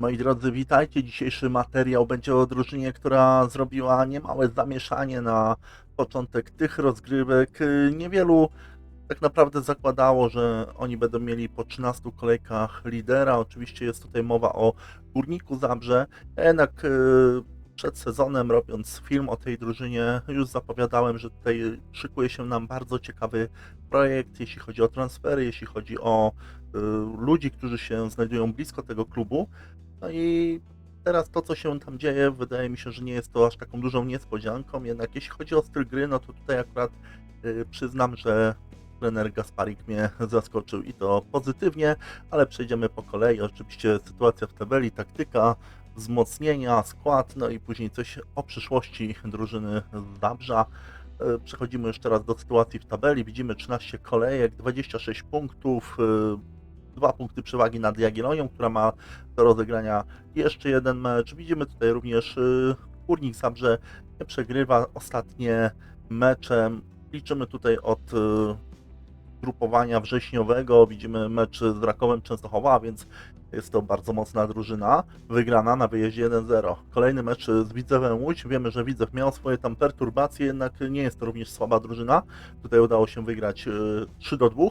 Moi drodzy, witajcie. Dzisiejszy materiał będzie o drużynie, która zrobiła niemałe zamieszanie na początek tych rozgrywek. Niewielu tak naprawdę zakładało, że oni będą mieli po 13 kolejkach lidera. Oczywiście jest tutaj mowa o Górniku Zabrze. Jednak y, przed sezonem, robiąc film o tej drużynie, już zapowiadałem, że tutaj szykuje się nam bardzo ciekawy projekt, jeśli chodzi o transfery, jeśli chodzi o y, ludzi, którzy się znajdują blisko tego klubu. No i teraz to, co się tam dzieje, wydaje mi się, że nie jest to aż taką dużą niespodzianką. Jednak jeśli chodzi o styl gry, no to tutaj akurat y, przyznam, że trener Gasparik mnie zaskoczył i to pozytywnie, ale przejdziemy po kolei. Oczywiście sytuacja w tabeli, taktyka, wzmocnienia, skład, no i później coś o przyszłości drużyny Zabrza. Y, Przechodzimy już teraz do sytuacji w tabeli. Widzimy 13 kolejek, 26 punktów, y, dwa punkty przewagi nad Jagiellonią, która ma do rozegrania jeszcze jeden mecz. Widzimy tutaj również y, Górnik Zabrze nie przegrywa ostatnie mecze. Liczymy tutaj od y, grupowania wrześniowego. Widzimy mecz z Rakowem Częstochowa, więc jest to bardzo mocna drużyna. Wygrana na wyjeździe 1-0. Kolejny mecz z Widzewem Łódź. Wiemy, że Widzew miał swoje tam perturbacje, jednak nie jest to również słaba drużyna. Tutaj udało się wygrać y, 3 do 2.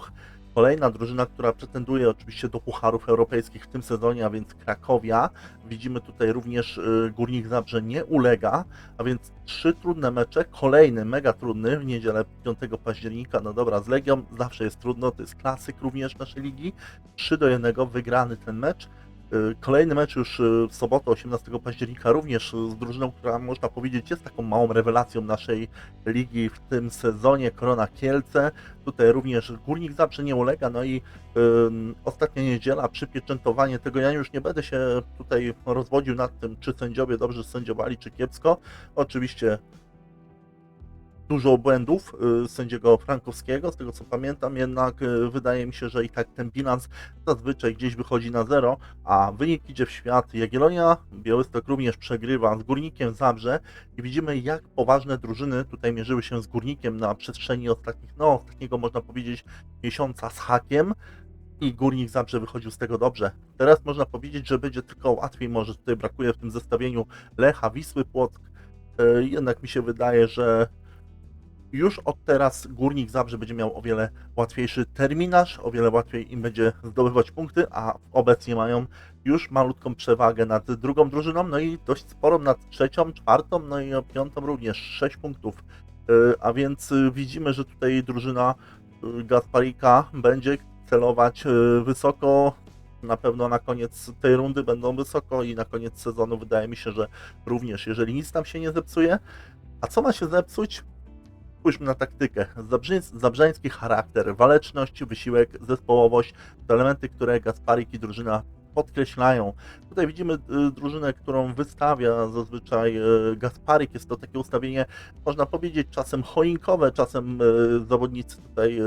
Kolejna drużyna, która pretenduje oczywiście do pucharów europejskich w tym sezonie, a więc Krakowia. Widzimy tutaj również y, Górnik Zabrze nie ulega, a więc trzy trudne mecze. Kolejny mega trudny w niedzielę 5 października. No dobra, z Legią zawsze jest trudno, to jest klasyk również naszej ligi. 3 do 1 wygrany ten mecz. Y, Kolejny mecz już y, w sobotę 18 października również y, z drużyną, która można powiedzieć jest taką małą rewelacją naszej ligi w tym sezonie Korona Kielce. Tutaj również Górnik Zabrze nie ulega, no i ym, ostatnia niedziela, przypieczętowanie tego, ja już nie będę się tutaj rozwodził nad tym, czy sędziowie dobrze sędziowali, czy kiepsko. Oczywiście dużo błędów y, sędziego Frankowskiego, z tego co pamiętam, jednak y, wydaje mi się, że i tak ten bilans zazwyczaj gdzieś wychodzi na zero, a wynik idzie w świat. Jagiellonia, Białystok również przegrywa z Górnikiem Zabrze i widzimy jak poważne drużyny tutaj mierzyły się z Górnikiem na przestrzeni ostatnich, no ostatniego można powiedzieć miesiąca z hakiem i Górnik Zabrze wychodził z tego dobrze. Teraz można powiedzieć, że będzie tylko łatwiej, może tutaj brakuje w tym zestawieniu Lecha, Wisły, Płock, Y, jednak mi się wydaje, że już od teraz Górnik Zabrze będzie miał o wiele łatwiejszy terminarz, o wiele łatwiej im będzie zdobywać punkty, a obecnie mają już malutką przewagę nad drugą drużyną, no i dość sporą nad trzecią, czwartą, no i piątą również 6 punktów. Yy, A więc yy, widzimy, że tutaj drużyna yy, Gasparika będzie celować wysoko. Na pewno na koniec tej rundy będą wysoko i na koniec sezonu wydaje mi się, że również, jeżeli nic tam się nie zepsuje. A co ma się zepsuć? Spójrzmy na taktykę. Zabrzyńs- Zabrzeński charakter, waleczność, wysiłek, zespołowość to elementy, które Gasparik i drużyna podkreślają. Tutaj widzimy y, drużynę, którą wystawia zazwyczaj y, Gasparik. Jest to takie ustawienie, można powiedzieć, czasem choinkowe, czasem y, zawodnicy tutaj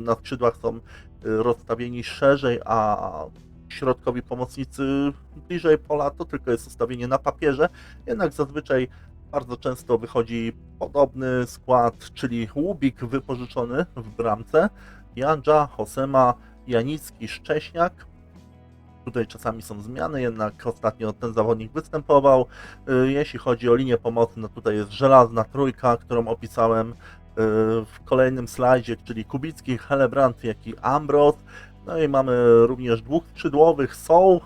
na skrzydłach są rozstawieni szerzej, a środkowi pomocnicy bliżej pola. To tylko jest ustawienie na papierze, jednak zazwyczaj bardzo często wychodzi podobny skład, czyli Łubik wypożyczony w bramce, Janża, Hosema, Janicki, Szcześniak. Tutaj czasami są zmiany, jednak ostatnio ten zawodnik występował. Y, Jeśli chodzi o linię pomocy, no tutaj jest żelazna trójka, którą opisałem y, w kolejnym slajdzie, czyli Kubicki, Helebrant, jak i Ambros. No i mamy również dwóch skrzydłowych, są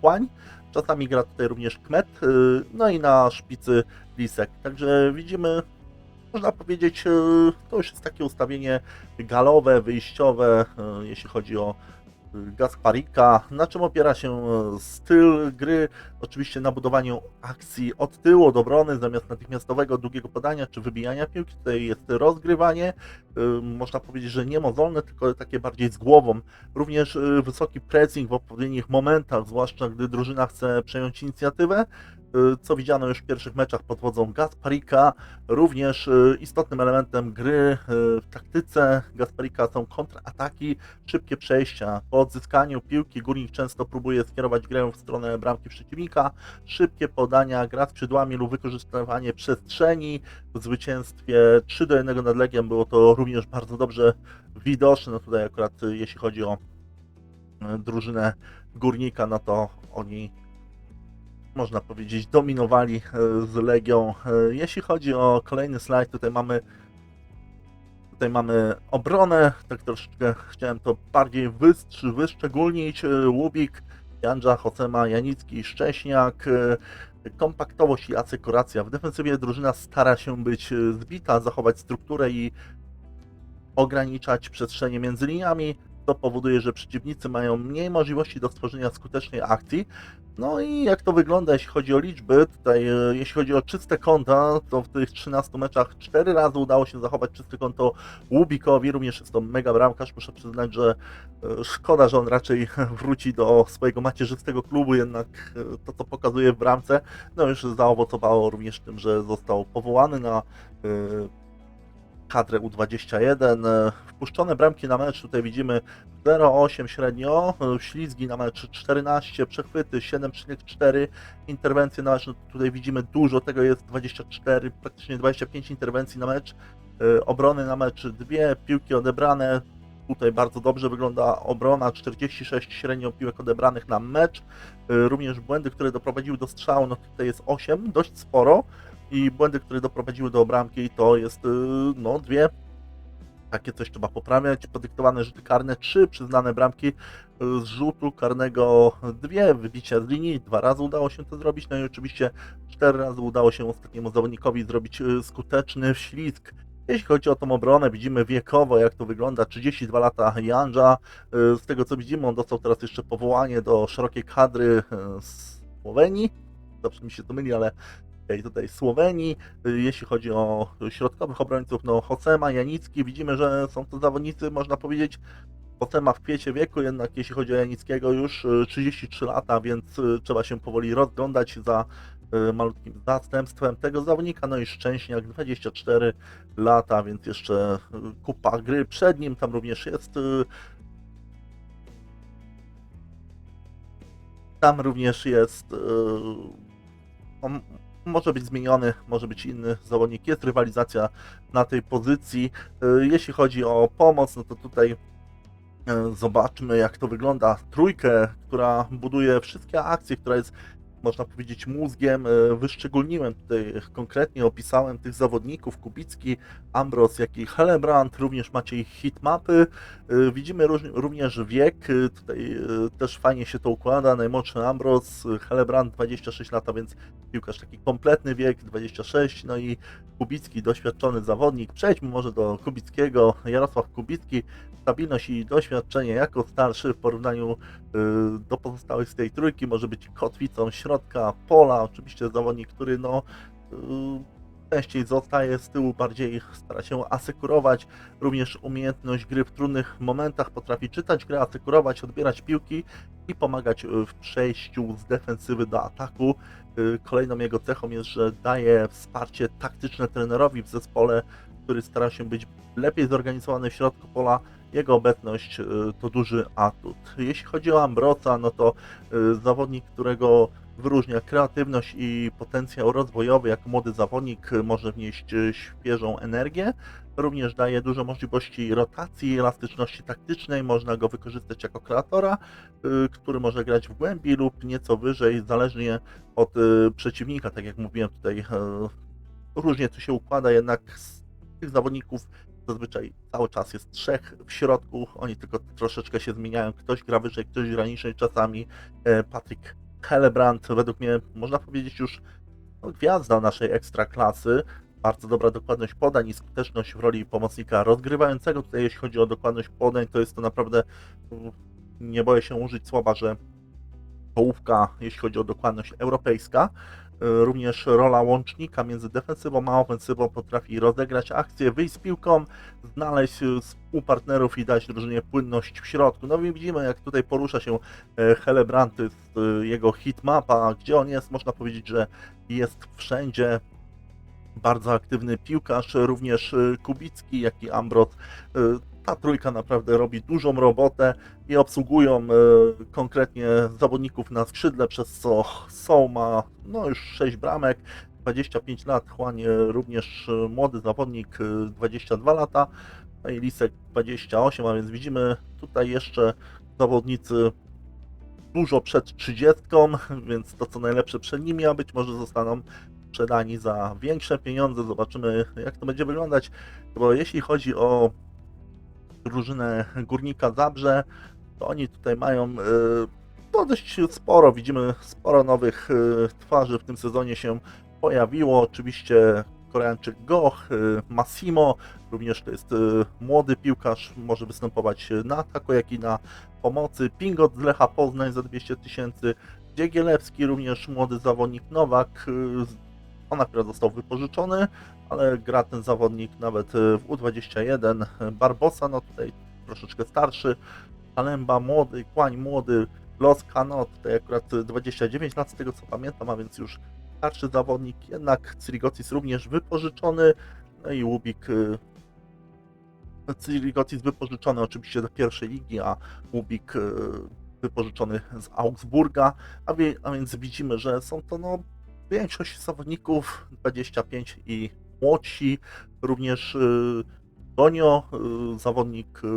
Chłań, czasami gra tutaj również Kmet, y, no i na szpicy Lisek. Także widzimy, można powiedzieć, y, to już jest takie ustawienie galowe, wyjściowe, y, jeśli chodzi o y, Gasparika. Na czym opiera się styl gry? Oczywiście na budowaniu akcji od tyłu, od obrony, zamiast natychmiastowego, długiego podania czy wybijania piłki. Tutaj jest rozgrywanie, można powiedzieć, że nie mozolne, tylko takie bardziej z głową. Również wysoki pressing w odpowiednich momentach, zwłaszcza gdy drużyna chce przejąć inicjatywę. Y, Co widziano już w pierwszych meczach pod wodzą Gasparika. Również y, istotnym elementem gry y, w taktyce Gasparika są kontrataki, szybkie przejścia. Po odzyskaniu piłki Górnik często próbuje skierować grę w stronę bramki przeciwnika. Szybkie podania, gra skrzydłami lub wykorzystywanie przestrzeni. W zwycięstwie 3 do 1 nad Legiem było to również bardzo dobrze widoczne. No tutaj akurat jeśli chodzi o drużynę Górnika, no to oni można powiedzieć, dominowali e, z Legią. E, Jeśli chodzi o kolejny slajd, tutaj mamy tutaj mamy obronę, tak troszeczkę chciałem to bardziej wystrzy, wyszczególnić. E, Łubik, Janża, Hocema, Janicki, Szcześniak, kompaktowość i asykuracja. W defensywie drużyna stara się być zbita, zachować strukturę i ograniczać przestrzenie między liniami. To powoduje, że przeciwnicy mają mniej możliwości do stworzenia skutecznej akcji. No i jak to wygląda, jeśli chodzi o liczby, tutaj e, jeśli chodzi o czyste konta, to w tych 13 meczach 4 razy udało się zachować czyste konto Łubikowi, również jest to mega bramkarz, muszę przyznać, że e, szkoda, że on raczej wróci do swojego macierzystego klubu, jednak e, to co pokazuje w bramce, no już zaowocowało również tym, że został powołany na kadrę U21. E, Wpuszczone bramki na mecz tutaj widzimy 0,8 średnio, e, ślizgi na mecz 14, przechwyty 7,4, interwencje na mecz, no tutaj widzimy dużo, tego jest 24, praktycznie 25 interwencji na mecz, e, obrony na mecz 2, piłki odebrane, tutaj bardzo dobrze wygląda obrona, 46 średnio piłek odebranych na mecz, również błędy, które doprowadziły do strzału, no tutaj jest 8, dość sporo, i błędy, które doprowadziły do bramki, to jest y, no dwie. Takie coś trzeba poprawiać. Podyktowane rzuty karne, trzy przyznane bramki y, z rzutu karnego, dwie wybicia z linii, dwa razy udało się to zrobić. No i oczywiście cztery razy udało się ostatniemu zawodnikowi zrobić y, skuteczny ślizg. Jeśli chodzi o tą obronę, widzimy wiekowo, jak to wygląda. 32 lata Janża. Z tego co widzimy, on dostał teraz jeszcze powołanie do szerokiej kadry z Słowenii. Zawsze mi się to myli, ale Okej, tutaj Słowenii. Y, Jeśli chodzi o środkowych obrońców, no Hocema, Janicki, widzimy, że są to zawodnicy, można powiedzieć, Hocema w kwiecie wieku, jednak jeśli chodzi o Janickiego już y, 33 lata, więc y, trzeba się powoli rozglądać za y, malutkim zastępstwem tego zawodnika, no i Szczęśniak 24 lata, więc jeszcze y, kupa gry przed nim, tam również jest y, tam również jest y, może być zmieniony, może być inny zawodnik. Jest rywalizacja na tej pozycji. Y, Jeśli chodzi o pomoc, no to tutaj y, zobaczmy, jak to wygląda. Trójkę, która buduje wszystkie akcje, która jest, można powiedzieć, mózgiem. Y, Wyszczególniłem tutaj konkretnie, opisałem tych zawodników: Kubicki, Ambros, jak i Helebrand. Również macie ich hitmapy. Y, Widzimy również wiek. Tutaj też fajnie się to układa. Najmłodszy Ambros, Helebrand 26 lata, więc piłkarz taki kompletny wiek, 26, no i Kubicki, doświadczony zawodnik. Przejdźmy może do Kubickiego. Jarosław Kubicki, stabilność i doświadczenie jako starszy w porównaniu y, do pozostałych z tej trójki może być kotwicą środka pola. Oczywiście zawodnik, który no y, częściej zostaje z tyłu, bardziej stara się asekurować. Również umiejętność gry w trudnych momentach, potrafi czytać grę, asekurować, odbierać piłki i pomagać y, w przejściu z defensywy do ataku. Kolejną jego cechą jest, że daje wsparcie taktyczne trenerowi w zespole, który stara się być lepiej zorganizowany w środku pola. Jego obecność y, to duży atut. Jeśli chodzi o Ambrosa, no to y, zawodnik, którego wyróżnia kreatywność i potencjał rozwojowy. Jako młody zawodnik może wnieść y, świeżą energię. Również daje dużo możliwości rotacji, elastyczności taktycznej. Można go wykorzystać jako kreatora, który może grać w głębi lub nieco wyżej, zależnie od przeciwnika. Tak jak mówiłem tutaj, różnie to się układa, jednak z tych zawodników zazwyczaj cały czas jest trzech w środku. Oni tylko troszeczkę się zmieniają. Ktoś gra wyżej, ktoś gra niżej. Czasami e, Patryk Helebrand, według mnie można powiedzieć już no, gwiazda naszej ekstraklasy. Bardzo dobra dokładność podań i skuteczność w roli pomocnika rozgrywającego. Tutaj jeśli chodzi o dokładność podań, to jest to naprawdę, mm, nie boję się użyć słowa, że połówka, jeśli chodzi o dokładność europejska. Y, Również rola łącznika między defensywą a ofensywą potrafi rozegrać akcję, wyjść z piłką, znaleźć y, współpartnerów i dać drużynie płynność w środku. No i widzimy, jak tutaj porusza się e, Helebranty z jego hitmapa, gdzie on jest, można powiedzieć, że jest wszędzie. Bardzo aktywny piłkarz, również Kubicki, jak i Ambros. Y, Ta trójka naprawdę robi dużą robotę i obsługują e, konkretnie zawodników na skrzydle, przez co Soł ma no już 6 bramek, 25 lat, Juanie również e, młody zawodnik, e, 22 lata, no i Lisek 28, a więc widzimy tutaj jeszcze zawodnicy dużo przed 30, więc to co najlepsze przed nimi, a być może zostaną sprzedani za większe pieniądze. Zobaczymy, jak to będzie wyglądać. Bo jeśli chodzi o drużynę Górnika Zabrze, to oni tutaj mają e, no, dość sporo. Widzimy sporo nowych e, twarzy w tym sezonie się pojawiło. Oczywiście Koreańczyk Goch, e, Massimo, również to jest młody piłkarz, może występować na ataku, jak i na pomocy. Pingot z Lecha Poznań za 200 tysięcy. Dziegielewski, również młody zawodnik Nowak. On akurat został wypożyczony, ale gra ten zawodnik nawet e, w U21. Barbosa, no tutaj troszeczkę starszy. Kalemba młody, Kłań młody, Los Kano, tutaj akurat 29 lat z tego co pamiętam, a więc już starszy zawodnik, jednak Cyrigotis również wypożyczony, no i Łubik y, Cyrigotis wypożyczony oczywiście do pierwszej ligi, a Łubik y, wypożyczony z Augsburga, a, wie, a więc widzimy, że są to no, większość zawodników 25 i młodsi, również y, Donio, y, zawodnik y,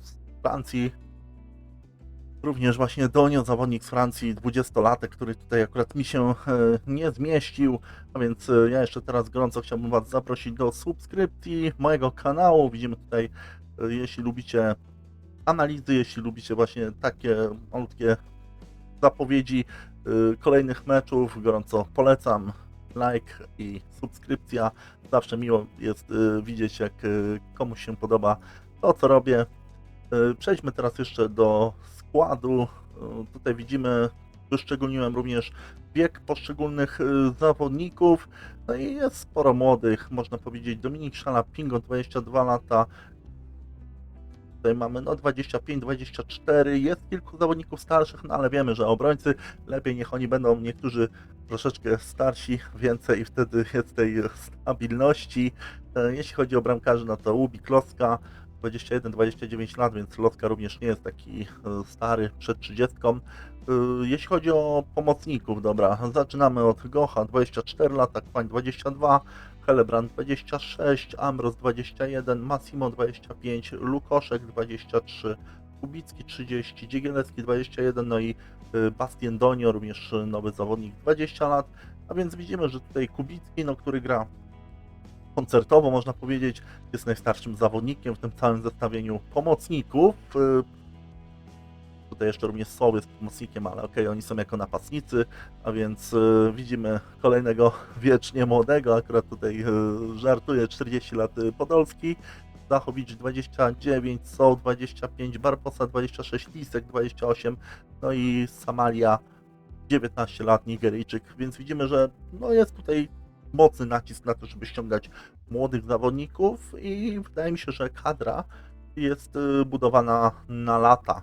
z Francji, Również właśnie Donio, zawodnik z Francji, 20-latek, który tutaj akurat mi się e, nie zmieścił, a więc e, ja jeszcze teraz gorąco chciałbym Was zaprosić do subskrypcji mojego kanału. Widzimy tutaj, e, jeśli lubicie analizy, jeśli lubicie właśnie takie malutkie zapowiedzi kolejnych meczów, gorąco polecam. Like i subskrypcja. Zawsze miło jest e, widzieć, jak e, komuś się podoba to, co robię. Przejdźmy teraz jeszcze do składu. Tutaj widzimy, wyszczególniłem również wiek poszczególnych zawodników. No i jest sporo młodych, można powiedzieć. Dominik Szala, Pingo 22 lata. Tutaj mamy no 25-24. Jest kilku zawodników starszych, no ale wiemy, że obrońcy lepiej niech oni będą niektórzy troszeczkę starsi, więcej i wtedy jest tej stabilności. E, Jeśli chodzi o bramkarzy, no to Łubi Kloska 21-29 lat, więc Lotka również nie jest taki e, stary, przed 30. E, Jeśli chodzi o pomocników, dobra, zaczynamy od Gocha 24 lata, Kwań 22, Helebrand 26, Ambros 21, Massimo 25, Lukoszek 23, Kubicki 30, Dziegielewski 21, no i e, Bastien Donio, również nowy zawodnik 20 lat, a więc widzimy, że tutaj Kubicki, no, który gra koncertowo, można powiedzieć, jest najstarszym zawodnikiem w tym całym zestawieniu pomocników. Tutaj jeszcze również Soł jest pomocnikiem, ale okej, oni są jako napastnicy, a więc y, widzimy kolejnego wiecznie młodego, akurat tutaj y, żartuję, 40 lat y, Podolski, Zachowicz 29, Soł 25, Barbosa 26, Lisek 28, no i Samalia 19 lat, Nigeryjczyk, więc widzimy, że no jest tutaj mocny nacisk na to, żeby ściągać młodych zawodników i wydaje mi się, że kadra jest budowana na lata.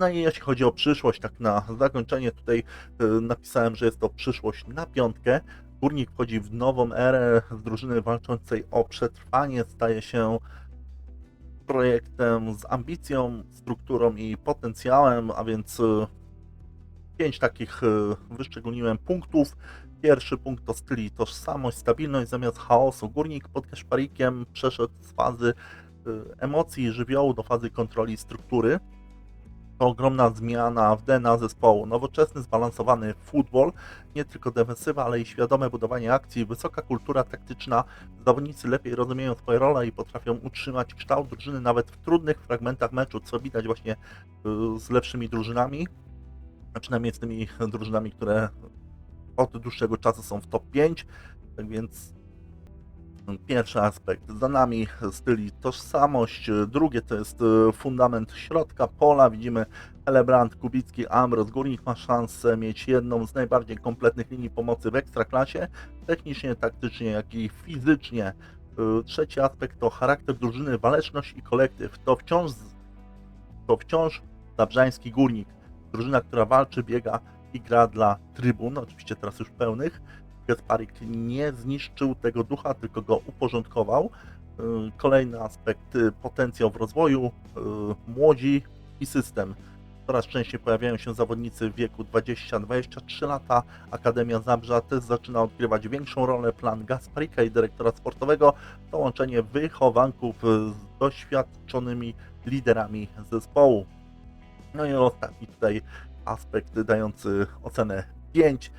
No i jeśli chodzi o przyszłość, tak na zakończenie tutaj y, napisałem, że jest to przyszłość na piątkę. Górnik wchodzi w nową erę z drużyny walczącej o przetrwanie, staje się projektem z ambicją, strukturą i potencjałem, a więc y, pięć takich y, wyszczególniłem punktów. Pierwszy punkt to styl tożsamość, stabilność zamiast chaosu. Górnik pod Keszparikiem przeszedł z fazy emocji i żywiołu do fazy kontroli struktury. To ogromna zmiana w DNA zespołu. Nowoczesny, zbalansowany futbol, nie tylko defensywa, ale i świadome budowanie akcji, wysoka kultura taktyczna. Zawodnicy lepiej rozumieją swoje role i potrafią utrzymać kształt drużyny nawet w trudnych fragmentach meczu, co widać właśnie y, z lepszymi drużynami, a przynajmniej z tymi drużynami, które od dłuższego czasu są w top 5, tak więc pierwszy aspekt. Za nami styl i tożsamość, drugie to jest e, fundament środka pola, widzimy Elebrand, Kubicki, Amros, Górnik ma szansę mieć jedną z najbardziej kompletnych linii pomocy w Ekstraklasie, technicznie, taktycznie, jak i fizycznie. E, Trzeci aspekt to charakter drużyny, waleczność i kolektyw, to wciąż, to wciąż zabrzański Górnik, drużyna, która walczy, biega i gra dla trybun, oczywiście teraz już pełnych. Gasparik nie zniszczył tego ducha, tylko go uporządkował. Y, Kolejny aspekt, y, potencjał w rozwoju, y, młodzi i system. Coraz częściej pojawiają się zawodnicy w wieku 20-23 lata. Akademia Zabrza też zaczyna odgrywać większą rolę. Plan Gasparika i dyrektora sportowego to łączenie wychowanków z doświadczonymi liderami zespołu. No i ostatni tutaj aspekt dający ocenę 5.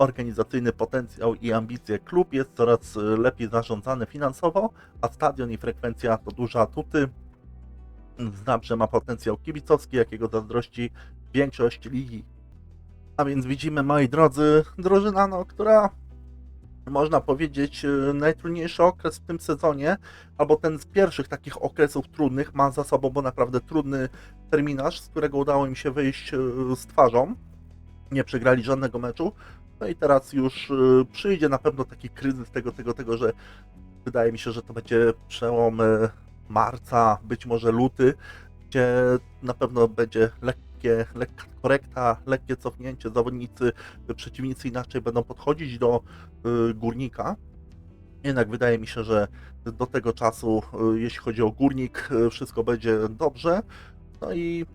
Organizacyjny potencjał i ambicje. Klub jest coraz y, lepiej zarządzany finansowo, a stadion i frekwencja to duże atuty. Zabrze ma potencjał kibicowski, jakiego zazdrości większość ligi. A więc widzimy, moi drodzy, drużyna, no, która można powiedzieć y, najtrudniejszy okres w tym sezonie, albo ten z pierwszych takich okresów trudnych ma za sobą, bo naprawdę trudny terminarz, z którego udało im się wyjść y, z twarzą. Nie przegrali żadnego meczu. No i teraz już y, przyjdzie na pewno taki kryzys tego, tego, tego, że wydaje mi się, że to będzie przełom y, marca, być może luty, gdzie na pewno będzie lekkie, lekka korekta, lekkie cofnięcie. Zawodnicy, y, przeciwnicy inaczej będą podchodzić do górnika. Jednak wydaje mi się, że do tego czasu, jeśli chodzi o górnik, wszystko będzie dobrze. No i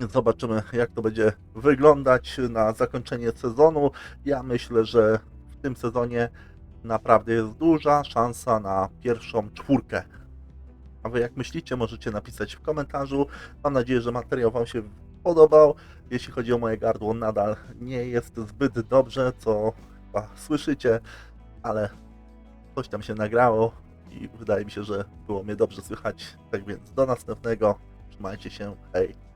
zobaczymy, jak to będzie wyglądać na zakończenie sezonu. Ja myślę, że w tym sezonie naprawdę jest duża szansa na pierwszą czwórkę. A wy jak myślicie, możecie napisać w komentarzu. Mam nadzieję, że materiał Wam się podobał. Jeśli chodzi o moje gardło, nadal nie jest zbyt dobrze, co chyba słyszycie, ale coś tam się nagrało i wydaje mi się, że było mnie dobrze słychać. Tak więc do następnego. Trzymajcie się. Hej.